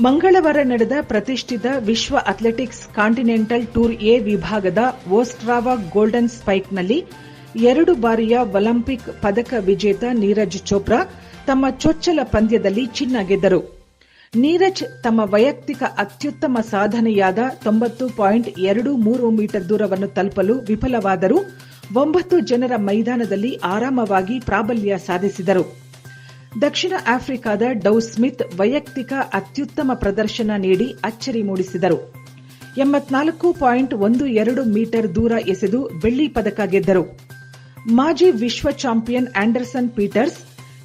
ಮಂಗಳವಾರ ನಡೆದ ಪ್ರತಿಷ್ಠಿತ ವಿಶ್ವ ಅಥ್ಲೆಟಿಕ್ಸ್ ಕಾಂಟಿನೆಂಟಲ್ ಟೂರ್ ಎ ವಿಭಾಗದ ಓಸ್ಟ್ರಾವಾ ಗೋಲ್ಡನ್ ಸ್ಪೈಕ್ನಲ್ಲಿ ಎರಡು ಬಾರಿಯ ಒಲಿಂಪಿಕ್ ಪದಕ ವಿಜೇತ ನೀರಜ್ ಚೋಪ್ರಾ ತಮ್ಮ ಚೊಚ್ಚಲ ಪಂದ್ಯದಲ್ಲಿ ಚಿನ್ನ ಗೆದ್ದರು. ನೀರಜ್ ತಮ್ಮ ವೈಯಕ್ತಿಕ ಅತ್ಯುತ್ತಮ ಸಾಧನೆಯಾದ ತೊಂಬತ್ತು ಪಾಯಿಂಟ್ ಎರಡು ಮೂರು ಮೀಟರ್ ದೂರವನ್ನು ತಲುಪಲು ವಿಫಲವಾದರೂ ಒಂಬತ್ತು ಜನರ ಮೈದಾನದಲ್ಲಿ ಆರಾಮವಾಗಿ ಪ್ರಾಬಲ್ಯ ಸಾಧಿಸಿದರು. ದಕ್ಷಿಣ ಆಫ್ರಿಕಾದ ಡೌ ಸ್ಮಿತ್ ವೈಯಕ್ತಿಕ ಅತ್ಯುತ್ತಮ ಪ್ರದರ್ಶನ ನೀಡಿ ಅಚ್ಚರಿ ಮೂಡಿಸಿದರು. ಎಂಬತ್ನಾಲ್ಕು ಪಾಯಿಂಟ್ ಒಂದು ಎರಡು ಮೀಟರ್ ದೂರ ಎಸೆದು ಬೆಳ್ಳಿ ಪದಕ ಗೆದ್ದರು. ಮಾಜಿ ವಿಶ್ವ ಚಾಂಪಿಯನ್ ಆಂಡರ್ಸನ್ ಪೀಟರ್ಸ್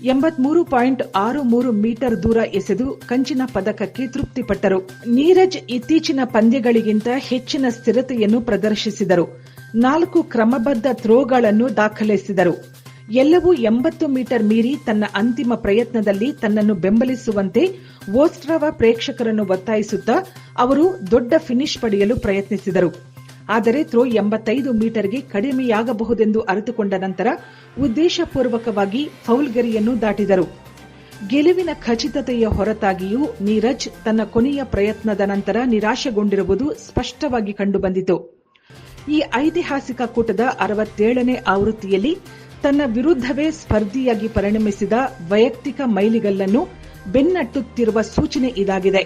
ಎಂಬತ್ಮೂರು ಪಾಯಿಂಟ್ ಆರು ಮೂರು ಮೀಟರ್ ದೂರ ಎಸೆದು ಕಂಚಿನ ಪದಕಕ್ಕೆ ತೃಪ್ತಿಪಟ್ಟರು. ನೀರಜ್ ಇತ್ತೀಚಿನ ಪಂದ್ಯಗಳಿಗಿಂತ ಹೆಚ್ಚಿನ ಸ್ಥಿರತೆಯನ್ನು ಪ್ರದರ್ಶಿಸಿದರು. ನಾಲ್ಕು ಕ್ರಮಬದ್ಧ ಥ್ರೋಗಳನ್ನು ದಾಖಲಿಸಿದರು. ಎಲ್ಲವೂ ಎಂಬತ್ತು ಮೀಟರ್ ಮೀರಿ ತನ್ನ ಅಂತಿಮ ಪ್ರಯತ್ನದಲ್ಲಿ ತನ್ನನ್ನು ಬೆಂಬಲಿಸುವಂತೆ ವೋಸ್ಟ್ರಾವ ಪ್ರೇಕ್ಷಕರನ್ನು ಒತ್ತಾಯಿಸುತ್ತಾ ಅವರು ದೊಡ್ಡ ಫಿನಿಶ್ ಪಡೆಯಲು ಪ್ರಯತ್ನಿಸಿದರು. ಆದರೆ ಥ್ರೋ ಎಂಬತ್ತೈದು ಮೀಟರ್ಗೆ ಕಡಿಮೆಯಾಗಬಹುದೆಂದು ಅರಿತುಕೊಂಡ ನಂತರ ಉದ್ದೇಶಪೂರ್ವಕವಾಗಿ ಫೌಲ್ ಗರಿಯನ್ನು ದಾಟಿದರು. ಗೆಲುವಿನ ಖಚಿತತೆಯ ಹೊರತಾಗಿಯೂ ನೀರಜ್ ತನ್ನ ಕೊನೆಯ ಪ್ರಯತ್ನದ ನಂತರ ನಿರಾಶೆಗೊಂಡಿರುವುದು ಸ್ಪಷ್ಟವಾಗಿ ಕಂಡುಬಂದಿತು. ಈ ಐತಿಹಾಸಿಕ ಕೂಟದ ಅರವತ್ತೇಳನೇ ಆವೃತ್ತಿಯಲ್ಲಿ ತನ್ನ ವಿರುದ್ಧವೇ ಸ್ಪರ್ಧಿಯಾಗಿ ಪರಿಣಮಿಸಿದ ವೈಯಕ್ತಿಕ ಮೈಲಿಗಲ್ಲನ್ನು ಬೆನ್ನಟ್ಟುತ್ತಿರುವ ಸೂಚನೆ ಇದಾಗಿದೆ.